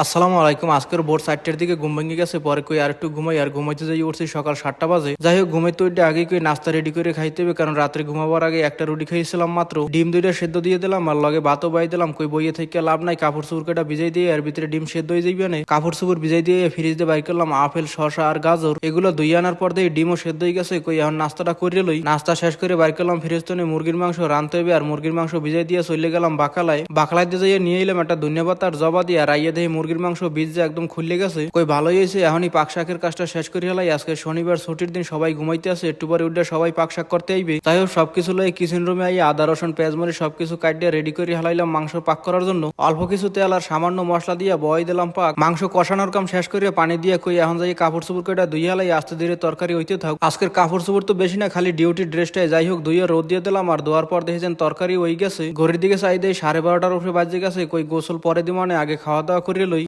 আসসালামু আলাইকুম। আজকের ভোর চারটের দিকে ঘুম ভেঙে গেছে, পরে কই আর একটু ঘুমাই, আর ঘুমাইতে যাই উঠছি সকাল সাতটা বাজে। যাই হোক ঘুমাইতে উঠে আগে কই নাস্তা রেডি করে খাইতে হবে, কারণ রাত্রে ঘুমাবার আগে একটা রুটি খাইছিলাম মাত্র। ডিম দুইটা সেদ্ধ দিয়ে দিলাম, আর লগে ভাতও বাই দিলাম, কই বইয়ে থেকে লাভ নাই, কাপড় চুপড় কেটা ভিজাই দিয়ে এর ভিতরে ডিম সেদ্ধ হয়ে যাইবে না। কাপড় চুপড় ভিজাই দিয়ে ফ্রিজ দিয়ে বাইর করলাম, আপেল, শসা আর গাজর। এগুলো দুই আনার পর দিয়ে ডিমও সেদ্ধ হয়ে গেছে, কই এখন নাস্তাটা করে লই। নাস্তা শেষ করে বাইর করলাম ফ্রিজ তো মুরগির মাংস রানতে হবে, আর মুরগির মাংস ভিজাই দিয়ে চলে গেলাম বাকালায় বাকালায় দিয়ে যাইয়ে নিয়ে এলাম একটা ধন্যবাদ আর জবা দিয়ে, আর আইয়ে দেখি মুরগির মাংস বীজ যে একদম খুললে গেছে, কই ভালোই হয়েছে। এখনই পাক শাকের কাজটা শেষ করে হেলাই আজকে শনিবার ছুটির দিন সবাই ঘুমাইতে আছে একটু পরে উঠে সবাই পাক শাক করতে আইবে। তাই হোক, সবকিছু লয়ে কিচেন রুমে আই আদা, রসুন, পেঁয়াজ মরি সবকিছু কাটিয়ে রেডি করে হেলাইলাম মাংস পাক করার জন্য। অল্প কিছু তেল আর সামান্য মশলা দিয়ে বয় দিলাম পাক। মাংস কষানোর কাম শেষ করে পানি দিয়ে কই এখন যাই কাপড় চুপড় কইটা ধুই হেলাই, আস্তে ধীরে তরকারি হইতে থাক। আজকের কাপড় চুপড় তো বেশি না, খালি ডিউটি ড্রেসটাই যাই হোক, ধুইয়ে রোদ দিয়ে দিলাম আর ধোয়ার পর দেখেছেন তরকারি হয়ে গেছে। ঘড়ির দিকে চাই দেয় সাড়ে বারোটার উপরে বাজে গেছে, কই গোসল পরে দিমানে আগে খাওয়া দাওয়া করে